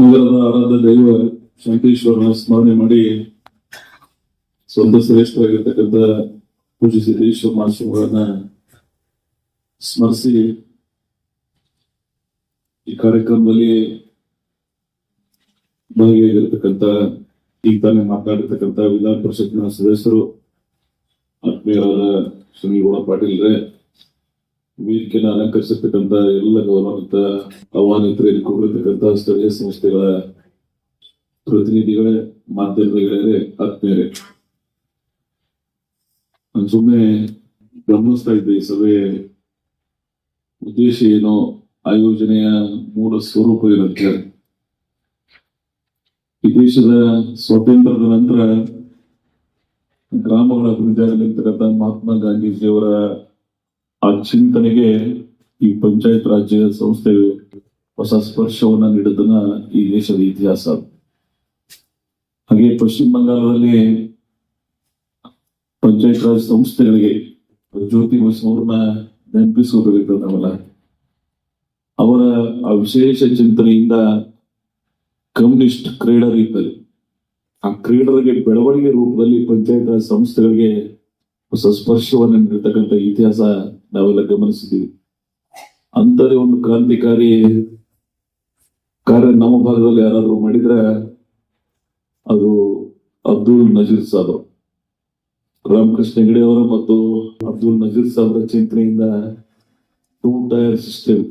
ನಗರದ ಆರಾಧ ದೈವ ಶಂಕೇಶ್ವರನ ಸ್ಮರಣೆ ಮಾಡಿ ಸ್ವಂತ ಶ್ರೇಷ್ಠವಾಗಿರ್ತಕ್ಕಂಥ ಪೂಜಿ ಸಿದ್ದೇಶ್ವರ ಮಹಾಸ್ವಾಮಿಗಳನ್ನ ಸ್ಮರಿಸಿ ಈ ಕಾರ್ಯಕ್ರಮದಲ್ಲಿ ಭಾಗಿಯಾಗಿರ್ತಕ್ಕಂಥ, ಈಗ ತಾನೇ ಮಾತಾಡಿರ್ತಕ್ಕಂಥ ವಿಧಾನ ಪರಿಷತ್ನ ಸದಸ್ಯರು, ಆತ್ಮೀಯರಾದ ಸುನೀಲ್ ಪಾಟೀಲ್ರೆ ವೇದಿಕೆನ ಅಲಂಕರಿಸಿರ್ತಕ್ಕಂತ ಎಲ್ಲ ಗೌರವಾನ್ವಿತ ಆಹ್ವಾನಿತರಲ್ಲಿ ಕೂಡಿರ್ತಕ್ಕಂಥ ಸ್ಥಳೀಯ ಸಂಸ್ಥೆಗಳ ಪ್ರತಿನಿಧಿಗಳೇ ಮಾಧ್ಯಮಗಳೇ ಆತ್ಮೀಯರೇ. ನಾನು ಸುಮ್ಮನೆ ಗಮನಿಸ್ತಾ ಇದ್ದೆ, ಈ ಸಭೆ ಉದ್ದೇಶ ಏನು ಆಯೋಜನೆಯ ಮೂಲ ಸ್ವರೂಪ ಏನಂತ ಈ ದೇಶದ ಸ್ವಾತಂತ್ರ್ಯದ ನಂತರ ಗ್ರಾಮಗಳ ಅಭಿವೃದ್ಧಿ ಆಗಲಿರ್ತಕ್ಕಂಥ ಮಹಾತ್ಮ ಗಾಂಧೀಜಿಯವರ ಚಿಂತನೆಗೆ ಈ ಪಂಚಾಯತ್ ರಾಜ್ಯ ಸಂಸ್ಥೆ ಹೊಸ ಸ್ಪರ್ಶವನ್ನ ನೀಡಿದ್ದನ್ನ ಈ ದೇಶದ ಇತಿಹಾಸ. ಹಾಗೆ ಪಶ್ಚಿಮ ಬಂಗಾಳದಲ್ಲಿ ಪಂಚಾಯತ್ ರಾಜ್ ಸಂಸ್ಥೆಗಳಿಗೆ ಜ್ಯೋತಿ ಬಸವರನ್ನ ನೆನಪಿಸಿಕೊಳ್ಬೇಕು ನಾವೆಲ್ಲ. ಅವರ ಆ ವಿಶೇಷ ಚಿಂತನೆಯಿಂದ ಕಮ್ಯುನಿಸ್ಟ್ ಕ್ರೀಡರ್ ಇದ್ದರು. ಆ ಕ್ರೀಡರಿಗೆ ಬೆಳವಣಿಗೆ ರೂಪದಲ್ಲಿ ಪಂಚಾಯತ್ ರಾಜ್ ಸಂಸ್ಥೆಗಳಿಗೆ ಹೊಸ ಸ್ಪರ್ಶವನ್ನು ನೀಡತಕ್ಕಂಥ ಇತಿಹಾಸ ನಾವೆಲ್ಲ ಗಮನಿಸಿದ್ದೀವಿ. ಅಂತದೇ ಒಂದು ಕ್ರಾಂತಿಕಾರಿ ಕಾರ್ಯ ನಮ್ಮ ಭಾಗದಲ್ಲಿ ಯಾರಾದರೂ ಮಾಡಿದ್ರೆ ಅದು ಅಬ್ದುಲ್ ನಜೀರ್ ಸಾಬ್. ರಾಮಕೃಷ್ಣ ಹೆಗಡೆ ಮತ್ತು ಅಬ್ದುಲ್ ನಜೀರ್ ಸಾಬ್ರ ಚಿಂತನೆಯಿಂದ ಟೂ ಟೈರ್ ಸಿಸ್ಟಮ್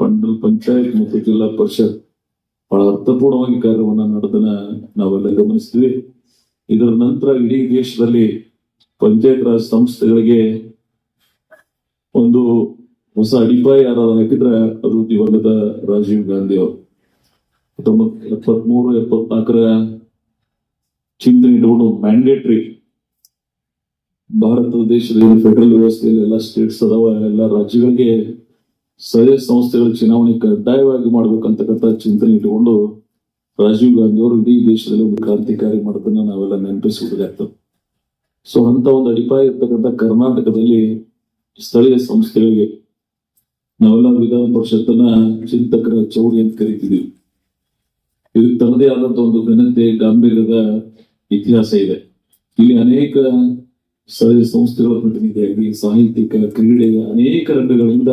ಪಂಡಲ್ ಪಂಚಾಯತ್ ಮತ್ತು ಜಿಲ್ಲಾ ಪರಿಷತ್ ಬಹಳ ಅರ್ಥಪೂರ್ಣವಾಗಿ ಕಾರ್ಯವನ್ನು ನಡೆದನ್ನ ನಾವೆಲ್ಲ ಗಮನಿಸ್ತೀವಿ ಇದರ ನಂತರ ಇಡೀ ದೇಶದಲ್ಲಿ ಪಂಚಾಯತ್ ರಾಜ್ ಸಂಸ್ಥೆಗಳಿಗೆ ಒಂದು ಹೊಸ ಅಡಿಪಾಯ ಯಾರಾದ್ರೂ ಹಾಕಿದ್ರೆ ಅದು ದಿವಂಗತ ರಾಜೀವ್ ಗಾಂಧಿ ಅವರು. ಹತ್ತೊಂಬತ್ ಎಪ್ಪತ್ಮೂರು, ಎಪ್ಪತ್ನಾಲ್ಕರ ಚಿಂತನೆ ಇಟ್ಕೊಂಡು ಮ್ಯಾಂಡೇಟ್ರಿ ಭಾರತ ದೇಶದ ಫೆಡರಲ್ ವ್ಯವಸ್ಥೆಯಲ್ಲಿ ಎಲ್ಲ ಸ್ಟೇಟ್ಸ್ ಅದಾವ, ಎಲ್ಲ ರಾಜ್ಯಗಳಿಗೆ ಸ್ಥಳೀಯ ಸಂಸ್ಥೆಗಳ ಚುನಾವಣೆ ಕಡ್ಡಾಯವಾಗಿ ಮಾಡ್ಬೇಕಂತಕ್ಕಂಥ ಚಿಂತನೆ ಇಟ್ಟುಕೊಂಡು ರಾಜೀವ್ ಗಾಂಧಿ ಅವರು ಇಡೀ ದೇಶದಲ್ಲಿ ಒಂದು ಕ್ರಾಂತಿಕಾರಿ ಮಾಡೋದನ್ನ ನಾವೆಲ್ಲ ನೆನಪಿಸುವುದಾಗ್ತದೆ ಸೊ ಅಂತ ಒಂದು ಅಡಿಪಾಯ ಇರ್ತಕ್ಕಂಥ ಕರ್ನಾಟಕದಲ್ಲಿ ಸ್ಥಳೀಯ ಸಂಸ್ಥೆಗಳಿಗೆ ನಾವೆಲ್ಲ ವಿಧಾನ ಪರಿಷತ್ತನ್ನ ಚಿಂತಕರ ಚೌಡಿ ಅಂತ ಕರಿತಿದ್ದೀವಿ. ಇದು ತನ್ನದೇ ಆದಂತ ಒಂದು ಘನತೆ ಗಾಂಭೀರ್ಯದ ಇತಿಹಾಸ ಇದೆ. ಇಲ್ಲಿ ಅನೇಕ ಸ್ಥಳೀಯ ಸಂಸ್ಥೆಗಳ ಪ್ರತಿನಿಧಿಯಾಗಿ ಸಾಹಿತ್ಯಿಕ ಕ್ರೀಡೆ ಅನೇಕ ರಂಗಗಳಿಂದ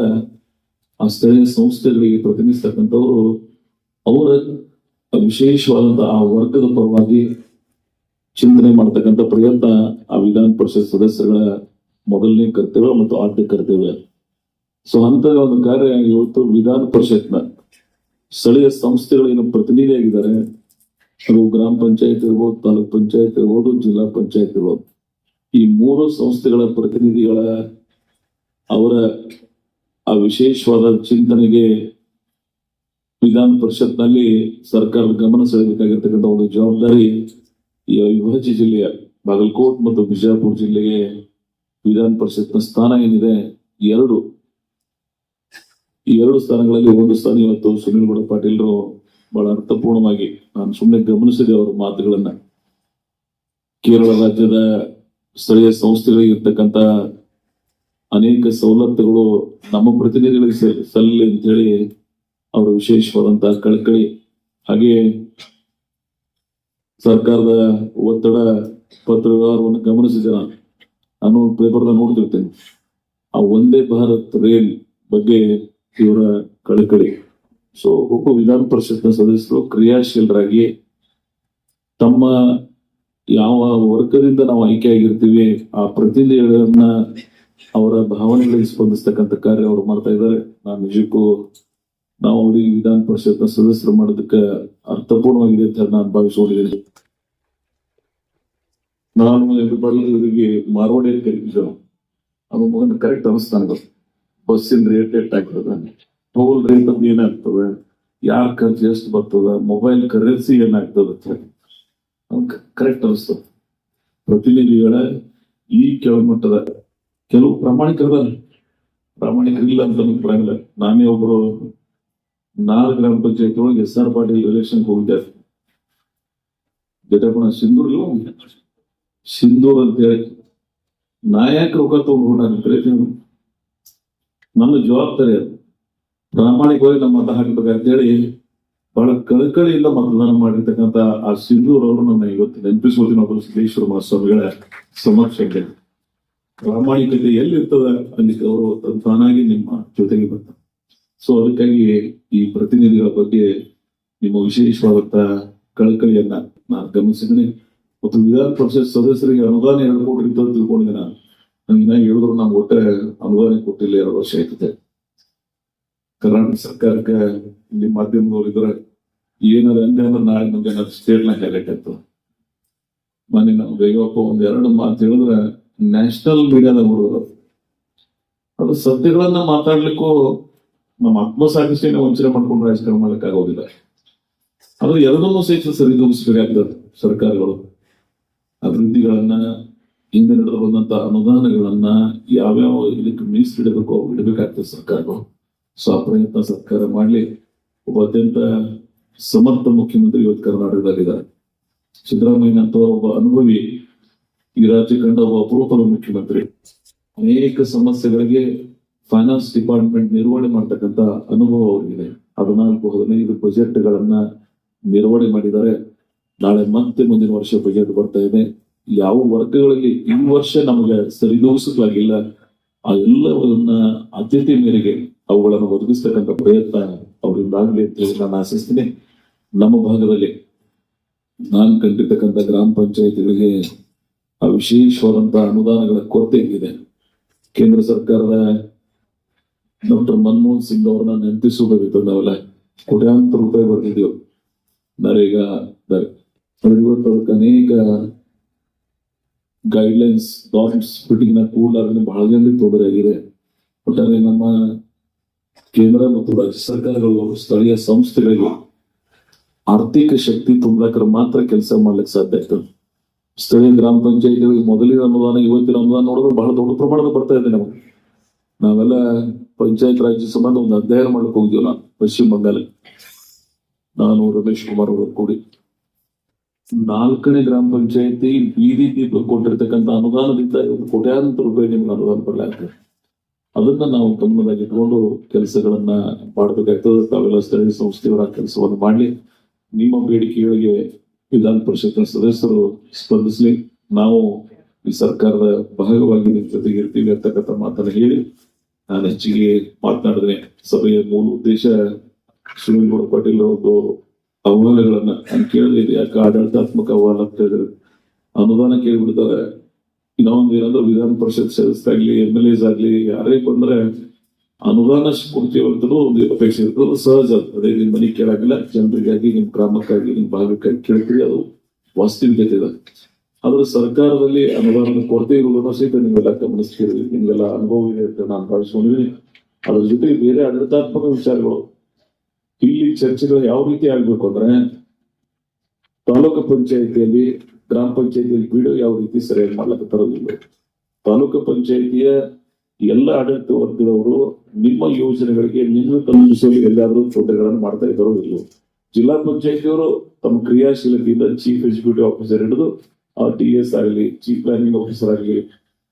ಆ ಸ್ಥಳೀಯ ಸಂಸ್ಥೆಗಳಿಗೆ ಪ್ರತಿನಿಧಿಸ್ತಕ್ಕಂಥವ್ರು ಅವರ ವಿಶೇಷವಾದಂತಹ ಆ ವರ್ಗದ ಪರವಾಗಿ ಚಿಂತನೆ ಮಾಡತಕ್ಕಂಥ ಪ್ರಯತ್ನ ಆ ವಿಧಾನ ಪರಿಷತ್ ಸದಸ್ಯರ ಮೊದಲನೇ ಕರ್ತವ್ಯ ಮತ್ತು ಆದ್ಯ ಕರ್ತವ್ಯ. ಸೊ ಅಂತ ಒಂದು ಕಾರ್ಯ ಇವತ್ತು ವಿಧಾನ ಪರಿಷತ್ನ ಸ್ಥಳೀಯ ಸಂಸ್ಥೆಗಳೇನು ಪ್ರತಿನಿಧಿಯಾಗಿದ್ದಾರೆ ಅದು ಗ್ರಾಮ ಪಂಚಾಯತ್ ಇರ್ಬೋದು, ತಾಲೂಕ್ ಪಂಚಾಯತ್ ಇರ್ಬೋದು, ಜಿಲ್ಲಾ ಪಂಚಾಯತ್ ಇರ್ಬೋದು. ಈ ಮೂರು ಸಂಸ್ಥೆಗಳ ಪ್ರತಿನಿಧಿಗಳ ಅವರ ಆ ವಿಶೇಷವಾದ ಚಿಂತನೆಗೆ ವಿಧಾನ ಪರಿಷತ್ನಲ್ಲಿ ಸರ್ಕಾರದ ಗಮನ ಸೆಳೆಯಬೇಕಾಗಿರ್ತಕ್ಕಂಥ ಒಂದು ಜವಾಬ್ದಾರಿ ಈ ಅವಿಭಾಜ್ಯ ಜಿಲ್ಲೆಯ ಬಾಗಲಕೋಟ್ ಮತ್ತು ಬಿಜಾಪುರ ಜಿಲ್ಲೆಗೆ ವಿಧಾನ ಪರಿಷತ್ನ ಸ್ಥಾನ ಏನಿದೆ? ಎರಡು. ಈ ಎರಡು ಸ್ಥಾನಗಳಲ್ಲಿ ಒಂದು ಸ್ಥಾನ ಇವತ್ತು ಸುನೀಲ್ ಗೌಡ ಪಾಟೀಲ್ರು ಬಹಳ ಅರ್ಥಪೂರ್ಣವಾಗಿ ನಾನು ಸುಮ್ಮನೆ ಗಮನಿಸಿದೆ ಅವರ ಮಾತುಗಳನ್ನ. ಕೇರಳ ರಾಜ್ಯದ ಸ್ಥಳೀಯ ಸಂಸ್ಥೆಗಳಿಗೆ ಇರ್ತಕ್ಕಂತ ಅನೇಕ ಸವಲತ್ತುಗಳು ನಮ್ಮ ಪ್ರತಿನಿಧಿಗಳಿಗೆ ಸಲ್ಲಿ ಅಂತ ಹೇಳಿ ಅವರ ವಿಶೇಷವಾದಂತಹ ಕಳಕಳಿ. ಹಾಗೆ ಸರ್ಕಾರದ ಒತ್ತಡ ಪತ್ರ ವ್ಯವಹಾರವನ್ನು ಗಮನಿಸಿದೆ ನಾನು. ನಾನು ಪೇಪರ್ನ ನೋಡ್ತಿರ್ತೇನೆ. ಆ ಒಂದೇ ಭಾರತ್ ರೈಲ್ ಬಗ್ಗೆ ಇವರ ಕಳಕಳಿ. ಸೊ ಒಬ್ಬ ವಿಧಾನ ಪರಿಷತ್ನ ಸದಸ್ಯರು ಕ್ರಿಯಾಶೀಲರಾಗಿ ತಮ್ಮ ಯಾವ ವರ್ಗದಿಂದ ನಾವು ಆಯ್ಕೆ ಆಗಿರ್ತೀವಿ, ಆ ಪ್ರತಿನಿಧಿಗಳನ್ನ ಅವರ ಭಾವನೆಗಳಿಗೆ ಸ್ಪಂದಿಸ್ತಕ್ಕಂಥ ಕಾರ್ಯ ಅವರು ಮಾಡ್ತಾ ಇದ್ದಾರೆ. ನಾನು ನಿಜಕ್ಕೂ ನಾವು ಅವರಿಗೆ ವಿಧಾನ ಪರಿಷತ್ನ ಸದಸ್ಯರು ಮಾಡೋದಕ್ಕೆ ಅರ್ಥಪೂರ್ಣವಾಗಿದೆ ಅಂತ ನಾನು ಭಾವಿಸ್ಕೊಂಡಿದ್ದೀನಿ. ನಾನು ಇವರಿಗೆ ಮಾರ್ವಾಡಿ ಅಂತ ಕರಿತಿದ್ದೆ ಮಗನ ಕರೆಕ್ಟ್ ಅನಿಸ್ತಾನೆ ಬಸ್ಸಿನ ರೇಟ್ ಎಷ್ಟು ಆಗ್ತದ ಟೋಲ್ ರೇಟ್ ಅಂತ ಏನಾಗ್ತದೆ? ಯಾರ ಖರ್ಚು ಎಷ್ಟು ಬರ್ತದ? ಮೊಬೈಲ್ ಕರೆನ್ಸಿ ಏನಾಗ್ತದ ಅಂತ ಹೇಳಿ. ಕರೆಕ್ಟ್ ಅನಿಸ್ತದೆ ಪ್ರತಿನಿಧಿಗಳ ಈ ಕೆಳಮಟ್ಟದ ಕೆಲವು ಪ್ರಾಮಾಣಿಕರದ ಪ್ರಾಮಾಣಿಕರಿಲ್ಲ ಅಂತ ಬರಂಗಿಲ್ಲ. ನಾನೇ ಒಬ್ಬರು ನಾಲ್ಕು ಗ್ರಾಮ ಪಂಚಾಯತ್ ಒಳಗೆ ಎಸ್ ಆರ್ ಪಾಟೀಲ್ ಎಲೆಕ್ಷನ್ ಹೋಗಿದ್ದೆ. ಜಟಪಣ ಸಿಂಧೂರ್ ಇಲ್ಲ ಸಿಂಧೂರ್ ಅಂತ ಹೇಳಿ ನಾಯಕ ರೊಕ್ಕ ತಗೊಂಡು ನಾನು ಕರಿತೀನಿ ನನ್ನ ಜವಾಬ್ದಾರಿ ಅದು. ಪ್ರಾಮಾಣಿಕವಾಗಿ ನಮ್ಮ ಮತ ಅಂತೇಳಿ ಬಹಳ ಕಳಕಳಿಯಿಂದ ಮತದಾನ ಮಾಡಿರ್ತಕ್ಕಂಥ ಆ ಸಿಂಧೂರ್ ಅವರು ನನ್ನ ಇವತ್ತು ನೆನಪಿಸ್ಕೊಳ್ತೀನಿ ಅವರು ಸಿದ್ದೇಶ್ವರ ಮಹಾಸ್ವಾಮಿಗಳ ಸಮಕ್ಷಕ್ಕೆ ಪ್ರಾಮಾಣಿಕತೆ ಎಲ್ಲಿರ್ತದ ಅಲ್ಲಿ ಅವರು ತಾನಾಗಿ ನಿಮ್ಮ ಜೊತೆಗೆ ಬರ್ತಾರೆ ಸೊ ಅದಕ್ಕಾಗಿ ಈ ಪ್ರತಿನಿಧಿಗಳ ಬಗ್ಗೆ ನಿಮ್ಮ ವಿಶೇಷವಾದಂತಹ ಕಳಕಳಿಯನ್ನ ನಾನು ಗಮನಿಸಿದ್ದೀನಿ. ಮತ್ತು ವಿಧಾನ ಪರಿಷತ್ ಸದಸ್ಯರಿಗೆ ಅನುದಾನ ಎರಡು ಕೋಟಿ ಅಂತ ತಿಳ್ಕೊಂಡಿದ್ದೆ ನಾನು. ನಂಗೆ ಇನ್ನ ಹೇಳಿದ್ರು ನಮ್ಗೆ ಒಟ್ಟೆ ಅನುದಾನ ಕೊಟ್ಟಿಲ್ಲ, ಎರಡು ವರ್ಷ ಆಯ್ತದೆ. ಕರ್ನಾಟಕ ಸರ್ಕಾರಕ್ಕೆ ಇಲ್ಲಿ ಮಾಧ್ಯಮದವ್ರು ಇದ್ರೆ ಏನಾರ ಅಂದೆ ಅಂದ್ರೆ ನಾಳೆ ನಮ್ಗೆ ಏನಾದ್ರು ಸ್ಟೇಟ್ನ ಹೈಲೈಟ್ ಆಯ್ತು. ಮೊನ್ನೆ ನಾವು ಬೇಗಪ್ಪ ಒಂದ್ ಎರಡು ಮಾತು ಹೇಳಿದ್ರೆ ನ್ಯಾಷನಲ್ ಮೀಡಿಯಾದ ಹುಡುಗರು. ಅದು ಸತ್ಯಗಳನ್ನ ಮಾತಾಡ್ಲಿಕ್ಕೂ ನಮ್ಮ ಆತ್ಮಸಾಕ್ಷಿಯನ್ನ ವಂಚನೆ ಮಾಡ್ಕೊಂಡು ರಾಜಕಾರಣ ಮಾಡ್ಲಿಕ್ಕೆ ಆಗೋದಿಲ್ಲ ಆದ್ರೆ ಎರಡನ್ನೂ ಸಹಿತ ಸರಿದೂಗಿಸ್ಬೇಕಾಗ್ತದೆ ಸರ್ಕಾರಗಳು. ಅಭಿವೃದ್ಧಿಗಳನ್ನ, ಹಿಂದೆ ನಡೆದು ಬಂದಂತಹ ಅನುದಾನಗಳನ್ನ ಯಾವ್ಯಾವ ಇದಕ್ಕೆ ಮೀಸಲಿಡಬೇಕು ಅವು ಇಡಬೇಕಾಗ್ತದೆ ಸರ್ಕಾರಗಳು ಸೊ ಆ ಪ್ರಯತ್ನ ಸರ್ಕಾರ ಮಾಡಲಿ. ಒಬ್ಬ ಅತ್ಯಂತ ಸಮರ್ಥ ಮುಖ್ಯಮಂತ್ರಿ ಇವತ್ತು ಕರ್ನಾಟಕದಲ್ಲಿದ್ದಾರೆ. ಸಿದ್ದರಾಮಯ್ಯ ಅಂತ ಒಬ್ಬ ಅನುಭವಿ ಈ ರಾಜ್ಯ ಕಂಡ ಒಬ್ಬ ಅಪರೂಪದ ಮುಖ್ಯಮಂತ್ರಿ. ಅನೇಕ ಸಮಸ್ಯೆಗಳಿಗೆ ಫೈನಾನ್ಸ್ ಡಿಪಾರ್ಟ್ಮೆಂಟ್ ನಿರ್ವಹಣೆ ಮಾಡ್ತಕ್ಕಂತ ಅನುಭವ ಅವರಿಗಿದೆ. ಹದಿನಾಲ್ಕು, ಹದಿನೈದು ಬಜೆಟ್ಗಳನ್ನ ನಿರ್ವಹಣೆ ಮಾಡಿದ್ದಾರೆ. ನಾಳೆ ಮತ್ತೆ ಮುಂದಿನ ವರ್ಷ ಬಜೆಟ್ ಬರ್ತಾ ಇದೆ. ಯಾವ ವರ್ಗಗಳಲ್ಲಿ ಈ ವರ್ಷ ನಮಗೆ ಸರಿದೂಗಿಸಲಾಗಿಲ್ಲ ಆ ಎಲ್ಲವನ್ನ ಆದ್ಯತೆ ಮೇರೆಗೆ ಅವುಗಳನ್ನು ಒದಗಿಸ್ತಕ್ಕಂಥ ಪ್ರಯತ್ನ ಅವರಿಂದ ಆಗ್ಲಿ ಅಂತ ಹೇಳಿ ನಾನು ಆಶಿಸ್ತೀನಿ. ನಮ್ಮ ಭಾಗದಲ್ಲಿ ನಾನು ಕಂಡಿರ್ತಕ್ಕಂಥ ಗ್ರಾಮ ಪಂಚಾಯತಿಗಳಿಗೆ ಆ ವಿಶೇಷವಾದಂತ ಅನುದಾನಗಳ ಕೊರತೆ ಇದೆ ಕೇಂದ್ರ ಸರ್ಕಾರದ ಡಾಕ್ಟರ್ ಮನಮೋಹನ್ ಸಿಂಗ್ ಅವ್ರನ್ನ ನೆನಪಿಸಬೇಕಾಗಿತ್ತು. ನಾವೆಲ್ಲ ಕೋಟ್ಯಾಂತರ ರೂಪಾಯಿ ಬರ್ತಿದ್ದೆವು ನರೇಗಾ ಇವತ್ತು ಅದಕ್ಕೆ ಅನೇಕ ಗೈಡ್ಲೈನ್ಸ್ ನಾರ್ಮ್ಸ್ ಫಿಟ್ಟಿಂಗ್ನ ಕೂಡಲಾದ್ರೆ ಬಹಳ ಜನರಿಗೆ ತೊಂದರೆ ಆಗಿದೆ ಒಟ್ಟಾರೆ ನಮ್ಮ ಕೇಂದ್ರ ಮತ್ತು ರಾಜ್ಯ ಸರ್ಕಾರಗಳು ಸ್ಥಳೀಯ ಸಂಸ್ಥೆಗಳಿಗೆ ಆರ್ಥಿಕ ಶಕ್ತಿ ತುಂಬಾಕ್ರೆ ಮಾತ್ರ ಕೆಲಸ ಮಾಡ್ಲಿಕ್ಕೆ ಸಾಧ್ಯ ಆಗ್ತದೆ ಸ್ಥಳೀಯ ಗ್ರಾಮ ಪಂಚಾಯತಿಗಳಿಗೆ ಮೊದಲಿನ ಅನುದಾನ, ಇವತ್ತಿನ ಅನುದಾನ ನೋಡಿದ್ರೆ ಬಹಳ ದೊಡ್ಡ ಪ್ರಮಾಣದ ಬರ್ತಾ ಇದೆ ನಮಗೆ. ನಾವೆಲ್ಲ ಪಂಚಾಯತ್ ರಾಜ್ಯ ಸಂಬಂಧ ಒಂದು ಅಧ್ಯಯನ ಮಾಡಕ್ ಹೋಗಿದ್ವಿ ಪಶ್ಚಿಮ ಬಂಗಾಳ ನಾನು ರಮೇಶ್ ಕುಮಾರ್ ಅವರು ಕೂಡಿ. ನಾಲ್ಕನೇ ಗ್ರಾಮ ಪಂಚಾಯತಿ ಬೀದಿ ದೀಪ ಕೊಟ್ಟಿರ್ತಕ್ಕಂಥ ಅನುದಾನದಿಂದ ಇವತ್ತು ಕೋಟ್ಯಾಂತರ ರೂಪಾಯಿ ನಿಮ್ಗೆ ಅನುದಾನ ಬರಲಾಗ್ತದೆ ಅದನ್ನ ನಾವು ತಮ್ಮದಾಗಿ ಇಟ್ಕೊಂಡು ಕೆಲಸಗಳನ್ನ ಮಾಡಬೇಕಾಗ್ತದೆ. ತಾವೆಲ್ಲ ಸ್ಥಳೀಯ ಸಂಸ್ಥೆಯವರ ಕೆಲಸವನ್ನು ಮಾಡಲಿ. ನಿಮ್ಮ ಬೇಡಿಕೆಗಳಿಗೆ ವಿಧಾನ ಪರಿಷತ್ನ ಸದಸ್ಯರು ಸ್ಪಂದಿಸಲಿ. ನಾವು ಈ ಸರ್ಕಾರದ ಭಾಗವಾಗಿ ನಿಮ್ಮ ಜೊತೆಗೆ ಇರ್ತೀವಿ ಅಂತಕ್ಕಂಥ ಮಾತನ್ನು ಹೇಳಿ. ನಾನು ಹೆಚ್ಚಿಗೆ ಮಾತನಾಡಿದ್ರೆ ಸಭೆಯ ಮೂಲ ಉದ್ದೇಶ ಸುನೀಲ್ ಗೌಡ ಪಾಟೀಲ್ ಒಂದು ಅಹವಾಲುಗಳನ್ನ ನಾನು ಕೇಳಿದೆ ಯಾಕೆ ಆಡಳಿತಾತ್ಮಕ ಅಹವಾಲು ಹೇಳಿದ್ರೆ ಅನುದಾನ ಕೇಳಿಬಿಡ್ತಾರೆ. ಇನ್ನೊಂದು ಏನಾದ್ರು ವಿಧಾನ ಪರಿಷತ್ ಸದಸ್ಯರಾಗ್ಲಿ ಎಂ ಎಲ್ ಎಸ್ ಆಗ್ಲಿ, ಯಾರೇ ಬಂದ್ರೆ ಅನುದಾನ ಕೊಡ್ತೀವಿ ಒಂದು ಅಪೇಕ್ಷೆ ಇರ್ತದೆ. ಸಹಜ. ಅದು. ಅದೇ ನಿಮ್ ಮನೆ ಕೇಳಾಗಿಲ್ಲ. ಜನರಿಗಾಗಿ, ನಿಮ್ ಗ್ರಾಮಕ್ಕಾಗಿ ನಿಮ್ ಭಾಗಕ್ಕಾಗಿ ಕೇಳ್ತೀವಿ. ಅದು ವಾಸ್ತವಿಕತೆ ಇದೆ. ಆದ್ರೆ ಸರ್ಕಾರದಲ್ಲಿ ಅನುದಾನದ ಕೊರತೆ ಇರುವುದನ್ನು ಸಹಿತ ನೀವೆಲ್ಲ ಗಮನಿಸ್ತೀರಿ. ನಿಮ್ಗೆಲ್ಲ ಅನುಭವ ಇದೆ ಅಂತ ನಾನು ಭಾವಿಸ್ಕೊಂಡಿದ್ದೀನಿ. ಅದ್ರ ಜೊತೆಗೆ ಬೇರೆ ಆಡಳಿತಾತ್ಮಕ ವಿಚಾರಗಳು. ಇಲ್ಲಿ ಚರ್ಚೆಗಳು ಯಾವ ರೀತಿ ಆಗ್ಬೇಕು ಅಂದ್ರೆ ತಾಲೂಕು ಪಂಚಾಯಿತಿಯಲ್ಲಿ ಗ್ರಾಮ ಪಂಚಾಯಿತಿಯಲ್ಲಿ ಬೀಡು ಯಾವ ರೀತಿ ಸರಿಯಾಗಿ ಇಲ್ಲ ತಾಲೂಕು ಪಂಚಾಯಿತಿಯ ಎಲ್ಲ ಆಡಳಿತ ವರ್ಗದವರು ನಿಮ್ಮ ಯೋಜನೆಗಳಿಗೆ ನಿಮ್ಮ ತಲುಪಿಸಲು ಎಲ್ಲಾದರೂ ಚೌಟಗಳನ್ನು ಮಾಡ್ತಾ ಇದ್ದಾರೋ ಇಲ್ಲ. ಜಿಲ್ಲಾ ಪಂಚಾಯತಿಯವರು ತಮ್ಮ ಕ್ರಿಯಾಶೀಲತೆಯಿಂದ ಚೀಫ್ ಎಕ್ಸಿಕ್ಯೂಟಿವ್ ಆಫೀಸರ್ ಹಿಡಿದು ಟಿ ಎಸ್ ಆಗಲಿ ಚೀಫ್ ಪ್ಲಾನಿಂಗ್ ಆಫೀಸರ್ ಆಗಲಿ,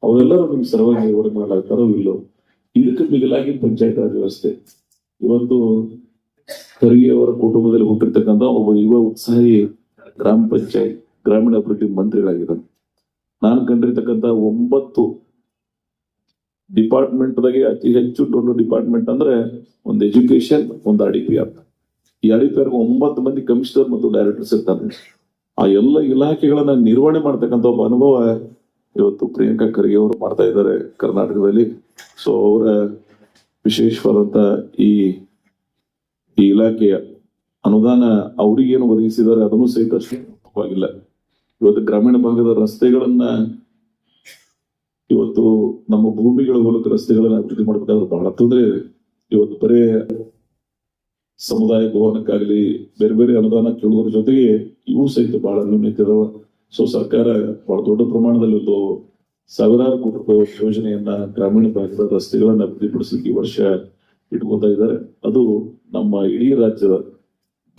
ಅವರೆಲ್ಲರೂ ನಿಮ್ಗೆ ಸರ್ವಾಗಿ ನಿರ್ವಹಣೆ ಮಾಡಲಾಗ್ತಾರೋ ಇಲ್ಲೋ. ಇದಕ್ಕೆ ಮಿಗಿಲಾಗಿ ಪಂಚಾಯತ್ ರಾಜ್ ವ್ಯವಸ್ಥೆ. ಇವತ್ತು ಖರ್ಗೆ ಅವರ ಕುಟುಂಬದಲ್ಲಿ ಹುಟ್ಟಿರ್ತಕ್ಕಂಥ ಒಬ್ಬ ಯುವ ಉತ್ಸಾಹಿ ಗ್ರಾಮ ಪಂಚಾಯತ್ ಗ್ರಾಮೀಣ ಅಭಿವೃದ್ಧಿ ಮಂತ್ರಿಗಳಾಗಿದ್ದಾರೆ ನಾನು ಕಂಡಿರ್ತಕ್ಕಂಥ ಒಂಬತ್ತು ಡಿಪಾರ್ಟ್ಮೆಂಟ್ ದಾಗೆ ಅತಿ ಹೆಚ್ಚು ದೊಡ್ಡ ಡಿಪಾರ್ಟ್ಮೆಂಟ್ ಅಂದ್ರೆ ಒಂದು ಎಜುಕೇಶನ್ ಒಂದು ಆರ್ ಅಂತ ಈ ಒಂಬತ್ತು ಮಂದಿ ಕಮಿಷನರ್ ಮತ್ತು ಡೈರೆಕ್ಟರ್ಸ್ ಇರ್ತಾರೆ. ಆ ಎಲ್ಲ ಇಲಾಖೆಗಳನ್ನ ನಿರ್ವಹಣೆ ಮಾಡ್ತಕ್ಕಂಥ ಒಬ್ಬ ಅನುಭವ ಇವತ್ತು ಪ್ರಿಯಾಂಕಾ ಖರ್ಗೆ ಅವರು ಮಾಡ್ತಾ ಇದ್ದಾರೆ ಕರ್ನಾಟಕದಲ್ಲಿ. ಸೊ ಅವರ ವಿಶೇಷವಾದಂತ ಈ ಈ ಇಲಾಖೆಯ ಅನುದಾನ ಅವರಿಗೇನು ಒದಗಿಸಿದ್ದಾರೆ ಅದನ್ನು ಸಹಿತ ಅಷ್ಟು ತಪ್ಪಾಗಿಲ್ಲ. ಇವತ್ತು ಗ್ರಾಮೀಣ ಭಾಗದ ರಸ್ತೆಗಳನ್ನ ಇವತ್ತು ನಮ್ಮ ಭೂಮಿಗಳ ಮೂಲಕ ರಸ್ತೆಗಳನ್ನ ಅಭಿವೃದ್ಧಿ ಮಾಡಬೇಕಾದ್ರೆ ಬಹಳ ತೊಂದರೆ ಇದೆ. ಇವತ್ತು ಬರೇ ಸಮುದಾಯ ಭವನಕ್ಕಾಗಲಿ, ಬೇರೆ ಬೇರೆ ಅನುದಾನ ಕೇಳುವುದರ ಜೊತೆಗೆ ಇವು ಸಹಿತ ಬಹಳ ನ್ಯೂನ್ಯತೆ ಅದಾವ. ಸೊ ಸರ್ಕಾರ ಬಹಳ ದೊಡ್ಡ ಪ್ರಮಾಣದಲ್ಲಿ ಒಂದು ಸಾವಿರಾರು ಕೋಟಿ ರೂಪಾಯಿ ಯೋಜನೆಯನ್ನ ಗ್ರಾಮೀಣ ಭಾಗದ ರಸ್ತೆಗಳನ್ನ ಅಭಿವೃದ್ಧಿಪಡಿಸಲಿಕ್ಕೆ ಈ ವರ್ಷ ಇಟ್ಕೊತಾ ಇದ್ದಾರೆ. ಅದು ನಮ್ಮ ಇಡೀ ರಾಜ್ಯದ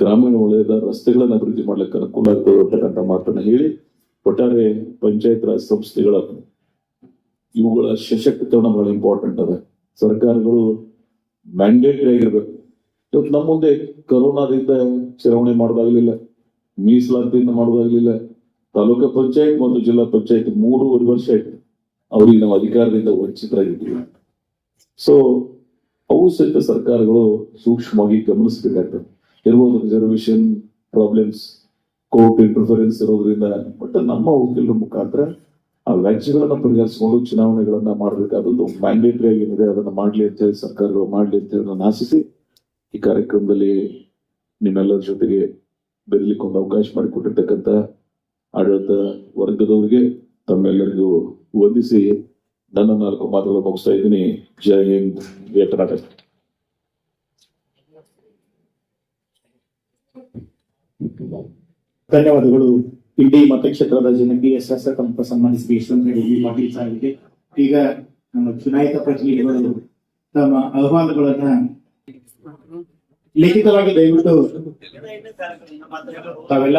ಗ್ರಾಮೀಣ ವಲಯದ ರಸ್ತೆಗಳನ್ನು ಅಭಿವೃದ್ಧಿ ಮಾಡ್ಲಿಕ್ಕೆ ಅನುಕೂಲ ಆಗ್ತದೆ ಅಂತಕ್ಕಂಥ ಮಾತನ್ನು ಹೇಳಿ ಒಟ್ಟಾರೆ ಪಂಚಾಯತ್ ರಾಜ್ ಸಂಸ್ಥೆಗಳ ಇವುಗಳ ಸಶಕ್ತೀಕರಣ ಬಹಳ ಇಂಪಾರ್ಟೆಂಟ್ ಅದ. ಸರ್ಕಾರಗಳು ಮ್ಯಾಂಡೇಟರಿ ಆಗಿರ್ಬೇಕು. ಇವತ್ತು ನಮ್ಮ ಮುಂದೆ ಕರೋನಾದಿಂದ ಚುನಾವಣೆ ಮಾಡೋದಾಗ್ಲಿಲ್ಲ, ಮೀಸಲಾತಿಯಿಂದ ಮಾಡೋದಾಗ್ಲಿಲ್ಲ, ತಾಲೂಕು ಪಂಚಾಯತ್ ಮತ್ತು ಜಿಲ್ಲಾ ಪಂಚಾಯತ್ ಮೂರುವರೆ ವರ್ಷ ಆಯ್ತು. ಅವ್ರಿಗೆ ನಾವು ಅಧಿಕಾರದಿಂದ ವಂಚಿತರಾಗಿದ್ದೀವಿ. ಸೊ ಸಹಿತ ಸರ್ಕಾರಗಳು ಸೂಕ್ಷ್ಮವಾಗಿ ಗಮನಿಸಬೇಕಾಗ್ತದೆ. ಇರ್ಬೋದು ರಿಸರ್ವೇಶನ್ ಪ್ರಾಬ್ಲಮ್ಸ್ ಕೋರ್ಟ್ ಇಂಟರ್ಫರೆನ್ಸ್ ಇರೋದ್ರಿಂದ ಬಟ್ ನಮ್ಮ ವಕೀಲರ ಮುಖಾಂತರ ಆ ವ್ಯಾಜ್ಯಗಳನ್ನ ಪರಿಹರಿಸಿಕೊಂಡು ಚುನಾವಣೆಗಳನ್ನ ಮಾಡಬೇಕಾದದ್ದು ಮ್ಯಾಂಡೇಟರಿ ಏನಿದೆ ಅದನ್ನ ಮಾಡ್ಲಿ ಅಂತ ಹೇಳಿ ಸರ್ಕಾರಗಳು ಮಾಡ್ಲಿ ಅಂತ ಹೇಳಿ ನಾನು ಆಶಿಸಿ, ಈ ಕಾರ್ಯಕ್ರಮದಲ್ಲಿ ನಿಮ್ಮೆಲ್ಲರ ಜೊತೆಗೆ ಬೆರಲಿಕ್ಕೆ ಒಂದು ಅವಕಾಶ ಮಾಡಿಕೊಟ್ಟಿರ್ತಕ್ಕಂಥ ಆಡಳಿತ ವರ್ಗದವರಿಗೆ ತಮ್ಮೆಲ್ಲರಿಗೂ ವಂದಿಸಿ. ನನ್ನ ನಾಲ್ಕು ಮಾತುಗಳು ಮುಗಿಸ್ತಾ ಇದ್ದೀನಿ. ಜೈ ಹಿಂದ್ ಜಯ ಕರ್ನಾಟಕ ಧನ್ಯವಾದಗಳು. ಇಡೀ ಮತಕ್ಷೇತ್ರದ ಜನಕ್ಕೆ ಶಾಸಕ ಸನ್ಮಾನಿಸಿ ಯಶವಂತ ಪಾಟೀಲ್ ಸಾಹೇಬ್ಗೆ ಈಗ ನಮ್ಮ ಚುನಾಯಿತ ಪ್ರತಿನಿಧಿಗಳು ತಮ್ಮ ಅಹವಾಲುಗಳನ್ನ ಲಿಖಿತವಾಗಿ ದಯವಿಟ್ಟು ತಾವೆಲ್ಲ